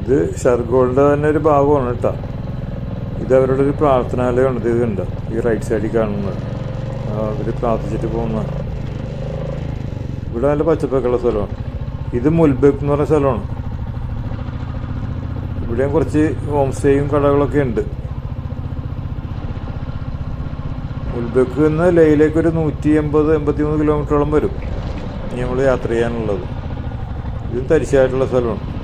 ഇത് ഷർഗോളിന്റെ തന്നെ ഒരു ഭാഗമാണ് കേട്ടോ. ഇത് അവരുടെ ഒരു പ്രാർത്ഥനാലയമാണ്. ഇത് ഇതുണ്ട് ഈ റൈറ്റ് സൈഡിൽ കാണുന്നത്. അവർ പ്രാർത്ഥിച്ചിട്ട് പോകുന്ന. ഇവിടെ നല്ല പച്ചപ്പൊക്കെയുള്ള സ്ഥലമാണ്. ഇത് മുൽബെക്ക് എന്ന് പറഞ്ഞ സ്ഥലമാണ്. ഇവിടെയും കുറച്ച് ഹോം സ്റ്റേയും കടകളൊക്കെ ഉണ്ട്. മുൽബെക്ക് നിന്ന് ലേയിലേക്ക് ഒരു നൂറ്റി എൺപത് എൺപത്തി മൂന്ന് കിലോമീറ്ററോളം വരും. നമ്മൾ യാത്ര ചെയ്യാനുള്ളത്. ഇത് തരിശായിട്ടുള്ള സ്ഥലമാണ്.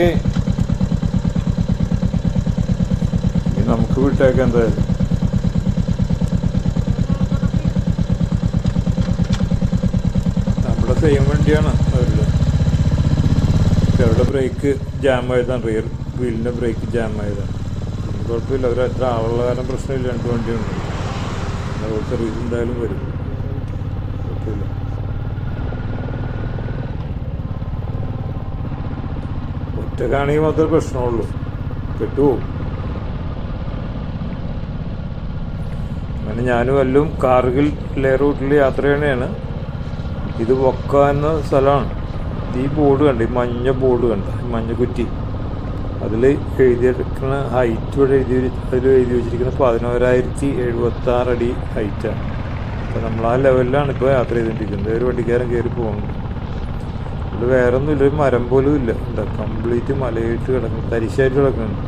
ഓക്കെ നമുക്ക് വിട്ടേക്കാം എന്തായാലും നമ്മുടെ സെയിം വണ്ടിയാണ് അവരുടെ. അവരുടെ ബ്രേക്ക് ജാം ആയതാണ്. റിയർ വീലിന്റെ ബ്രേക്ക് ജാം ആയതാണ്. ഇനി കുഴപ്പമില്ല. അവർ അത്ര ആളുള്ള കാരണം പ്രശ്നമില്ല. രണ്ട് വണ്ടിയുണ്ട്. റോഡ് സർവീസ് എന്തായാലും വരും. കുഴപ്പമില്ല. ഒറ്റക്കാണെങ്കിൽ മാത്രമേ പ്രശ്നമുള്ളൂ. കിട്ടുമോ അങ്ങനെ ഞാനും എല്ലാം കാർഗിൽ ലേ റൂട്ടിൽ യാത്ര ചെയ്യണതാണ് ഇത് വക്ക എന്ന സ്ഥലമാണ്. ഈ ബോർഡ് കണ്ട ഈ മഞ്ഞ ബോർഡ് കണ്ട മഞ്ഞ കുറ്റി. അതിൽ എഴുതിയിരിക്കുന്ന ഹൈറ്റ് ഇവിടെ എഴുതി അതിൽ എഴുതി വെച്ചിരിക്കുന്ന പതിനോരായിരത്തി എഴുപത്തി അടി ഹൈറ്റാണ്. അപ്പോൾ നമ്മൾ ആ ലെവലിലാണ് ഇപ്പോൾ യാത്ര ചെയ്തുകൊണ്ടിരിക്കുന്നത് ഒരു വണ്ടിക്കാരൻ കയറി പോകുന്നുണ്ട് ഇവിടെ വേറെ ഒന്നുമില്ല ഒരു മരം പോലും ഇല്ല. എന്താ കംപ്ലീറ്റ് മലയായിട്ട് കിടക്കുന്നു തരിശായിട്ട് കിടക്കുന്നു.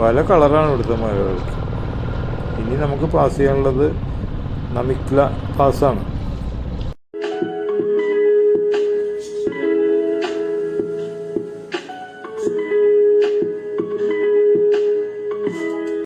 പല കളറാണ് ഇവിടുത്തെ മലകൾക്ക്. ഇനി നമുക്ക് പാസ് ചെയ്യാനുള്ളത് നമിക്ല പാസ്സാണ്